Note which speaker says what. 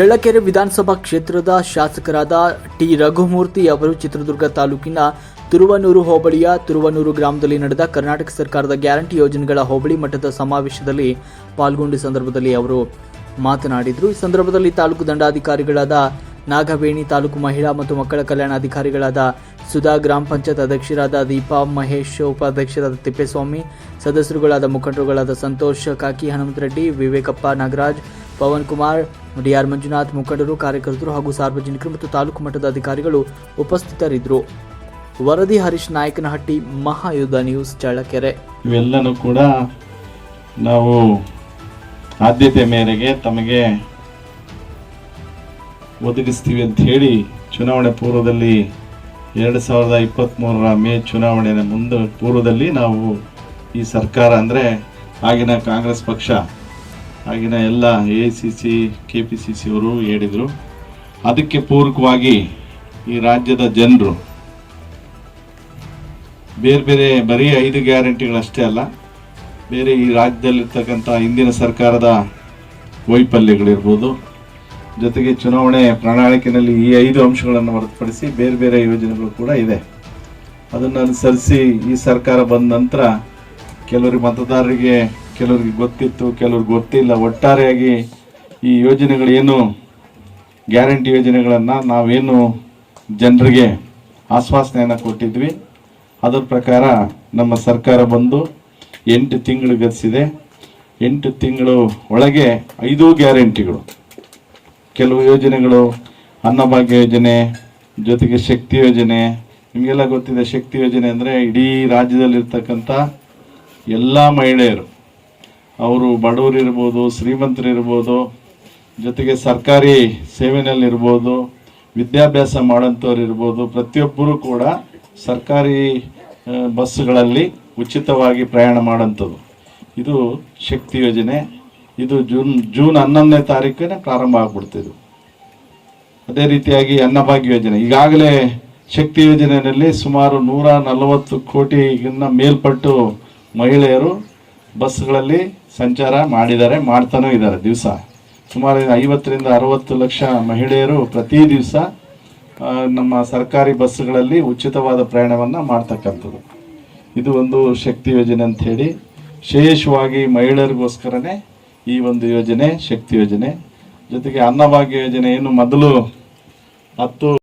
Speaker 1: ಚಳ್ಳಕೆರೆ ವಿಧಾನಸಭಾ ಕ್ಷೇತ್ರದ ಶಾಸಕರಾದ ಟಿ. ರಘುಮೂರ್ತಿ ಅವರು ಚಿತ್ರದುರ್ಗ ತಾಲೂಕಿನ ತುರುವನೂರು ಹೋಬಳಿಯ ತುರುವನೂರು ಗ್ರಾಮದಲ್ಲಿ ನಡೆದ ಕರ್ನಾಟಕ ಸರ್ಕಾರದ ಗ್ಯಾರಂಟಿ ಯೋಜನೆಗಳ ಹೋಬಳಿ ಮಟ್ಟದ ಸಮಾವೇಶದಲ್ಲಿ ಪಾಲ್ಗೊಂಡ ಸಂದರ್ಭದಲ್ಲಿ ಅವರು ಮಾತನಾಡಿದರು. ಈ ಸಂದರ್ಭದಲ್ಲಿ ತಾಲೂಕು ದಂಡಾಧಿಕಾರಿಗಳಾದ ನಾಗವೇಣಿ ತಾಲೂಕು ಮಹಿಳಾ ಮತ್ತು ಮಕ್ಕಳ ಕಲ್ಯಾಣಾಧಿಕಾರಿಗಳಾದ ಸುಧಾ ಗ್ರಾಮ ಪಂಚಾಯತ್ ಅಧ್ಯಕ್ಷರಾದ ದೀಪಾ ಮಹೇಶ್, ಉಪಾಧ್ಯಕ್ಷರಾದ ತಿಪ್ಪೇಸ್ವಾಮಿ, ಸದಸ್ಯರುಗಳಾದ ಮುಖಂಡರುಗಳಾದ ಸಂತೋಷ್, ಕಾಕಿ ಹನುಮಂತರೆಡ್ಡಿ, ವಿವೇಕಪ್ಪ ನಾಗರಾಜ್, ಪವನ್ ಕುಮಾರ್ ಡಿಆರ್ ಮಂಜುನಾಥ್ ಮುಖಂಡರು, ಕಾರ್ಯಕರ್ತರು ಹಾಗೂ ಸಾರ್ವಜನಿಕರು ಮತ್ತು ತಾಲೂಕು ಮಟ್ಟದ ಅಧಿಕಾರಿಗಳು ಉಪಸ್ಥಿತರಿದ್ದರು. ವರದಿ ಹರೀಶ್ ನಾಯಕನಹಟ್ಟಿ, ಮಹಾಯುದ್ಧ ನ್ಯೂಸ್ ಚಳ್ಳಕೆರೆ.
Speaker 2: ಇವೆಲ್ಲನೂ ಕೂಡ ನಾವು ಆದ್ಯತೆ ಮೇರೆಗೆ ತಮಗೆ ಒದಗಿಸ್ತೀವಿ ಅಂತ ಹೇಳಿ ಚುನಾವಣೆ ಪೂರ್ವದಲ್ಲಿ ಎರಡು ಸಾವಿರದ ಇಪ್ಪತ್ತ್ಮೂರರ ಮೇ ಚುನಾವಣೆಯ ಮುಂದೆ ಪೂರ್ವದಲ್ಲಿ ನಾವು ಈ ಸರ್ಕಾರ ಅಂದರೆ ಆಗಿನ ಕಾಂಗ್ರೆಸ್ ಪಕ್ಷ ಆಗಿನ ಎಲ್ಲ A C C K P C C ಅವರು ಹೇಳಿದರು. ಅದಕ್ಕೆ ಪೂರಕವಾಗಿ ಈ ರಾಜ್ಯದ ಜನರು ಬೇರೆ ಬೇರೆ ಬರೀ ಐದು ಗ್ಯಾರಂಟಿಗಳಷ್ಟೇ ಅಲ್ಲ, ಬೇರೆ ಈ ರಾಜ್ಯದಲ್ಲಿರ್ತಕ್ಕಂಥ ಹಿಂದಿನ ಸರ್ಕಾರದ ವೈಫಲ್ಯಗಳಿರ್ಬೋದು. ಜೊತೆಗೆ ಚುನಾವಣೆ ಪ್ರಣಾಳಿಕೆಯಲ್ಲಿ ಈ ಐದು ಅಂಶಗಳನ್ನು ಹೊರತುಪಡಿಸಿ ಬೇರೆ ಬೇರೆ ಯೋಜನೆಗಳು ಕೂಡ ಇದೆ. ಅದನ್ನು ಅನುಸರಿಸಿ ಈ ಸರ್ಕಾರ ಬಂದ ನಂತರ ಕೆಲವರಿಗೆ ಮತದಾರರಿಗೆ ಕೆಲವರಿಗೆ ಗೊತ್ತಿತ್ತು, ಕೆಲವ್ರಿಗೆ ಗೊತ್ತಿಲ್ಲ. ಒಟ್ಟಾರೆಯಾಗಿ ಈ ಯೋಜನೆಗಳೇನು ಗ್ಯಾರಂಟಿ ಯೋಜನೆಗಳನ್ನು ನಾವೇನು ಜನರಿಗೆ ಆಶ್ವಾಸನೆಯನ್ನು ಕೊಟ್ಟಿದ್ವಿ. ಅದರ ಪ್ರಕಾರ ನಮ್ಮ ಸರ್ಕಾರ ಬಂದು ಎಂಟು ತಿಂಗಳು ಗತಿಸಿದೆ. ಎಂಟು ತಿಂಗಳು ಒಳಗೆ ಐದು ಗ್ಯಾರಂಟಿಗಳು. ಕೆಲವು ಯೋಜನೆಗಳು ಅನ್ನಭಾಗ್ಯ ಯೋಜನೆ, ಜೊತೆಗೆ ಶಕ್ತಿ ಯೋಜನೆ, ನಿಮಗೆಲ್ಲ ಗೊತ್ತಿದೆ ಶಕ್ತಿ ಯೋಜನೆ ಅಂದರೆ ಇಡೀ ರಾಜ್ಯದಲ್ಲಿರ್ತಕ್ಕಂಥ ಎಲ್ಲ ಮಹಿಳೆಯರು. ಅವರು ಬಡವರಿರ್ಬೋದು, ಶ್ರೀಮಂತರಿರ್ಬೋದು, ಜೊತೆಗೆ ಸರ್ಕಾರಿ ಸೇವೆಯಲ್ಲಿರ್ಬೋದು ವಿದ್ಯಾಭ್ಯಾಸ ಮಾಡೋಂಥವ್ರು ಇರ್ಬೋದು ಪ್ರತಿಯೊಬ್ಬರೂ ಕೂಡ ಸರ್ಕಾರಿ ಬಸ್ಗಳಲ್ಲಿ ಉಚಿತವಾಗಿ ಪ್ರಯಾಣ ಮಾಡೋಂಥದ್ದು ಇದು ಶಕ್ತಿ ಯೋಜನೆ. ಇದು ಜೂನ್ ಜೂನ್ ಹನ್ನೊಂದನೇ ತಾರೀಕಿನ ಪ್ರಾರಂಭ ಆಗ್ಬಿಡ್ತಿದ್ದು ಅದೇ ರೀತಿಯಾಗಿ ಅನ್ನಭಾಗ್ಯ ಯೋಜನೆ. ಈಗಾಗಲೇ ಶಕ್ತಿ ಯೋಜನೆಯಲ್ಲಿ ಸುಮಾರು ನೂರ ನಲವತ್ತು ಕೋಟಿಗಿನ್ನ ಮೇಲ್ಪಟ್ಟು ಮಹಿಳೆಯರು ಬಸ್ಗಳಲ್ಲಿ ಸಂಚಾರ ಮಾಡಿದ್ದಾರೆ ಮಾಡ್ತಾನೂ ಇದ್ದಾರೆ ದಿವಸ. ಸುಮಾರು ಐವತ್ತರಿಂದ ಅರವತ್ತು ಲಕ್ಷ ಮಹಿಳೆಯರು ಪ್ರತಿ ದಿವಸ ನಮ್ಮ ಸರ್ಕಾರಿ ಬಸ್ಗಳಲ್ಲಿ ಉಚಿತವಾದ ಪ್ರಯಾಣವನ್ನು ಮಾಡ್ತಕ್ಕಂಥದ್ದು. ಇದು ಒಂದು ಶಕ್ತಿ ಯೋಜನೆ ಅಂಥೇಳಿ ವಿಶೇಷವಾಗಿ ಮಹಿಳೆಯರಿಗೋಸ್ಕರನೇ ಈ ಒಂದು ಯೋಜನೆ ಶಕ್ತಿ ಯೋಜನೆ. ಜೊತೆಗೆ ಅನ್ನಭಾಗ್ಯ ಯೋಜನೆ ಏನು ಮೊದಲು ಹತ್ತು